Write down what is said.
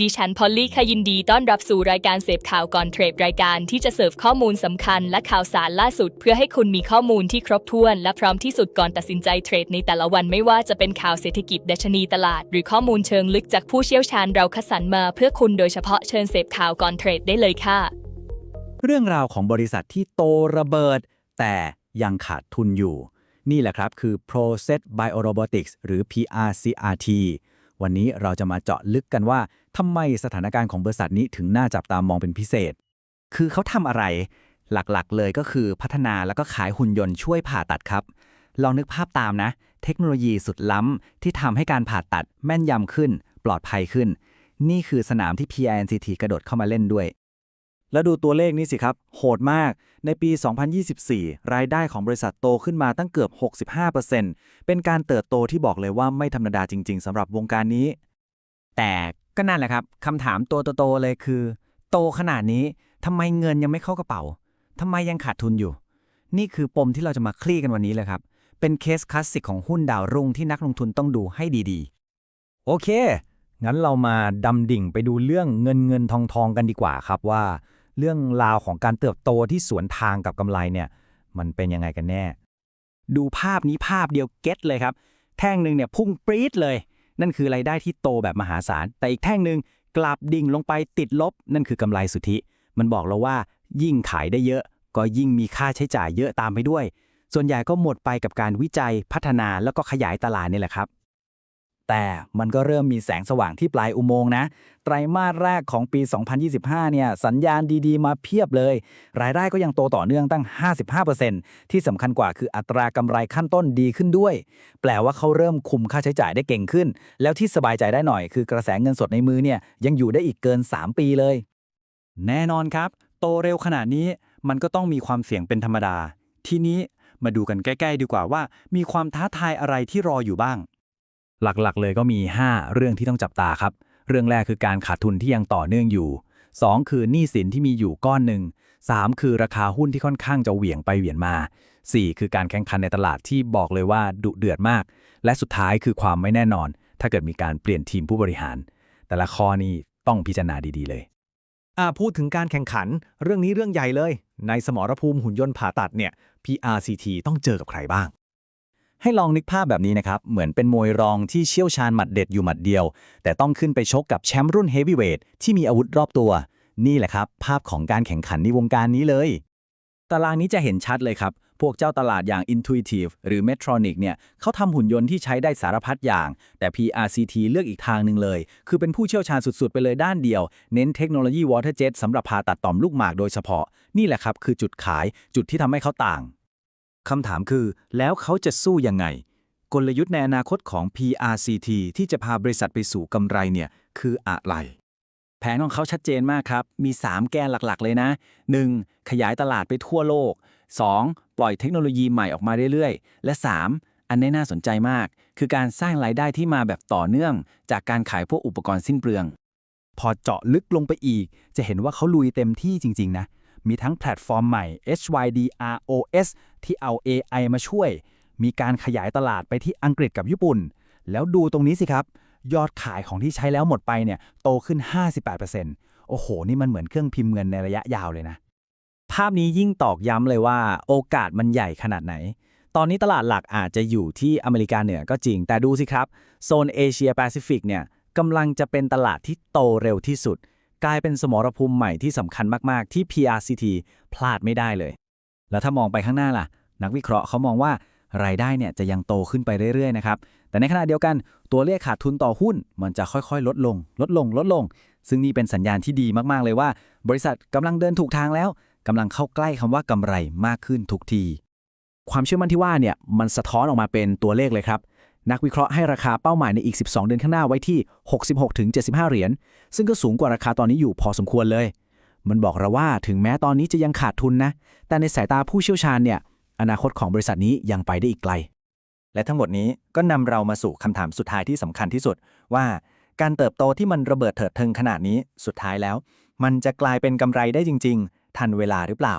ดิฉันพอลลี่ค่ะยินดีต้อนรับสู่รายการเสพข่าวก่อนเทรดรายการที่จะเสิร์ฟข้อมูลสำคัญและข่าวสารล่าสุด เพื่อให้คุณมีข้อมูลที่ครบถ้วน และพร้อมที่สุดก่อนตัดสินใจเทรดในแต่ละวันไม่ว่าจะเป็นข่าวเศรษฐกิจดัชนีตลาด หรือข้อมูลเชิงลึกจากผู้เชี่ยวชาญเราคัดสรรมาเพื่อคุณโดยเฉพาะเชิญเสพข่าวก่อนเทรดได้เลยค่ะ เรื่องราวของบริษัทที่โตระเบิด แต่ยังขาดทุนอยู่ นี่แหละครับคือ Process Biorobotics หรือ PRCRT วันนี้เราจะมาเจาะลึกกันว่าทำไมสถานการณ์ของบริษัทนี้ถึงน่าจับตามองเป็นพิเศษ คือเขาทำอะไร หลักๆ เลยก็คือพัฒนาแล้วก็ขายหุ่นยนต์ช่วยผ่าตัดครับ ลองนึกภาพตามนะ เทคโนโลยีสุดล้ำที่ทำให้การผ่าตัดแม่นยำขึ้น ปลอดภัยขึ้น นี่คือสนามที่ PINCT กระโดดเข้ามาเล่นด้วย แล้วดูตัวเลขนี้สิครับ โหดมาก ในปี 2024 รายได้ของบริษัทโตขึ้นมาตั้งเกือบ 65%เป็นการเติบโตที่บอกเลยว่าไม่ธรรมดาจริง ๆสำหรับวงการนี้ แต่ก็นั่นแหละครับคำถามตัวโตๆเลยคือ โตขนาดนี้ทำไมเงินยังไม่เข้ากระเป๋าทำไมยังขาดทุนอยู่ นี่คือปมที่เราจะมาคลี่กันวันนี้เลยครับ เป็นเคสคลาสสิกของหุ้นดาวรุ่งที่นักลงทุนต้องดูให้ดีๆ โอเค งั้นเรามาดำดิ่งไปดูเรื่องเงินเงินทองทองกันดีกว่าครับว่า เรื่องราวของการเติบโตที่สวนทางกับกำไรเนี่ยมันเป็นยังไงกันแน่ ดูภาพนี้ภาพเดียวเก็ตเลยครับ แท่งหนึ่งเนี่ยพุ่งปรี๊ดเลย นั่นคือรายได้ที่โตแบบมหาศาล แต่อีกแท่งหนึ่งกลับดิ่งลงไปติดลบ นั่นคือกำไรสุทธิ มันบอกเราว่า ยิ่งขายได้เยอะ ก็ยิ่งมีค่าใช้จ่ายเยอะตามไปด้วย ส่วนใหญ่ก็หมดไปกับการวิจัยพัฒนาแล้วก็ขยายตลาดนี่แหละครับ แต่มันก็เริ่มมีแสงสว่างที่ปลายอุโมงค์นะ ไตรมาสแรกของปี 2025 เนี่ย สัญญาณดีๆ มาเพียบเลย รายได้ก็ยังโตต่อเนื่องตั้ง 55%ที่สำคัญกว่าคืออัตรากำไรขั้นต้นดีขึ้นด้วย แปลว่าเขาเริ่มคุมค่าใช้จ่ายได้เก่งขึ้น แล้วที่สบายใจได้หน่อยคือกระแสเงินสดในมือเนี่ยยังอยู่ได้อีกเกิน 3 ปีเลย แน่นอนครับ โตเร็วขนาดนี้มันก็ต้องมีความเสี่ยงเป็นธรรมดา ทีนี้มาดูกันใกล้ ๆ ดีกว่าว่า มีความท้าทายอะไรที่รออยู่บ้าง หลักๆ เลยก็มี 5 เรื่องที่ต้องจับตาครับ เรื่องแรกคือการขาดทุนที่ยังต่อเนื่องอยู่ 2 คือหนี้สินที่มีอยู่ก้อนหนึ่ง 3 คือราคาหุ้นที่ค่อนข้างจะเหวี่ยงไปเหวี่ยงมา 4 คือการแข่งขันในตลาดที่บอกเลยว่าดุเดือดมาก และสุดท้ายคือความไม่แน่นอน ถ้าเกิดมีการเปลี่ยนทีมผู้บริหาร แต่ละข้อนี้ต้องพิจารณาดีๆเลยอ่าพูดถึงการแข่งขัน เรื่องนี้เรื่องใหญ่เลย ในสมรภูมิหุ่นยนต์ผ่าตัดเนี่ย PRCT ต้องเจอกับใครบ้าง ให้ลองนึกภาพแบบนี้นะครับ เหมือนเป็นมวยรองที่เชี่ยวชาญหมัดเด็ดอยู่หมัดเดียว แต่ต้องขึ้นไปชกกับแชมป์รุ่นเฮฟวีเวทที่มีอาวุธรอบตัว นี่แหละครับ ภาพของการแข่งขันในวงการนี้เลย ตารางนี้จะเห็นชัดเลยครับ พวกเจ้าตลาดอย่าง Intuitive หรือ Medtronic เนี่ยเขาทำหุ่นยนต์ที่ใช้ได้สารพัดอย่าง แต่ PRCT เลือกอีกทางหนึ่งเลย คือเป็นผู้เชี่ยวชาญสุดๆ ไปเลยด้านเดียว เน้นเทคโนโลยี Water Jet สำหรับผ่าตัดต่อมลูกหมากโดยเฉพาะ นี่แหละครับคือจุดขายจุดที่ทำให้เขาต่าง คำถามคือ แล้วเขาจะสู้ยังไง กลยุทธ์ในอนาคตของ PRCT ที่จะพาบริษัทไปสู่กำไรเนี่ยคืออะไร แผนของเขาชัดเจนมากครับ มี 3 แกนหลักๆ เลยนะ 1. ขยายตลาดไปทั่วโลก 2. ปล่อยเทคโนโลยีใหม่ออกมาเรื่อยๆ และ 3. อันนี้น่าสนใจมาก คือการสร้างรายได้ที่มาแบบต่อเนื่อง จากการขายพวกอุปกรณ์สิ้นเปลือง พอเจาะลึกลงไปอีก จะเห็นว่าเขาลุยเต็มที่จริง ๆ นะ มีทั้งแพลตฟอร์มใหม่ HYDROS ที่เอา AI มาช่วย มีการขยายตลาดไปที่อังกฤษกับญี่ปุ่น แล้วดูตรงนี้สิครับ ยอดขายของที่ใช้แล้วหมดไปเนี่ยโตขึ้น 58%โอ้โห นี่มันเหมือนเครื่องพิมพ์เงินในระยะยาวเลยนะ ภาพนี้ยิ่งตอกย้ำเลยว่าโอกาสมันใหญ่ขนาดไหน ตอนนี้ตลาดหลักอาจจะอยู่ที่อเมริกาเหนือก็จริง แต่ดูสิครับ โซนเอเชียแปซิฟิกเนี่ยกำลังจะเป็นตลาดที่โตเร็วที่สุด กลายเป็นสมรภูมิใหม่ที่สำคัญมาก ๆ ที่ PRCT พลาดไม่ได้เลย แล้วถ้ามองไปข้างหน้าล่ะ นักวิเคราะห์เขามองว่ารายได้เนี่ยจะยังโตขึ้นไปเรื่อย ๆ นะครับ แต่ในขณะเดียวกันตัวเลขขาดทุนต่อหุ้น มันจะค่อย ๆ ลดลง ลดลง ลดลง ซึ่งนี่เป็นสัญญาณที่ดีมาก ๆ เลยว่า บริษัทกำลังเดินถูกทางแล้วกำลังเข้าใกล้คำว่ากำไรมากขึ้นทุกที ความเชื่อมั่นที่ว่าเนี่ยมันสะท้อนออกมาเป็นตัวเลขเลยครับ นักวิเคราะห์ให้ราคาเป้าหมายในอีก 12 เดือนข้างหน้าไว้ที่ 66-75 เหรียญ ซึ่งก็สูงกว่าราคาตอนนี้อยู่พอสมควรเลย มันบอกเราว่าถึงแม้ตอนนี้จะยังขาดทุนนะ แต่ในสายตาผู้เชี่ยวชาญเนี่ย อนาคตของบริษัทนี้ยังไปได้อีกไกล และทั้งหมดนี้ก็นำเรามาสู่คำถามสุดท้ายที่สำคัญที่สุด ว่าการเติบโตที่มันระเบิดเถิดเทิงขนาดนี้สุดท้ายแล้ว มันจะกลายเป็นกำไรได้จริง ๆ ทันเวลาหรือเปล่า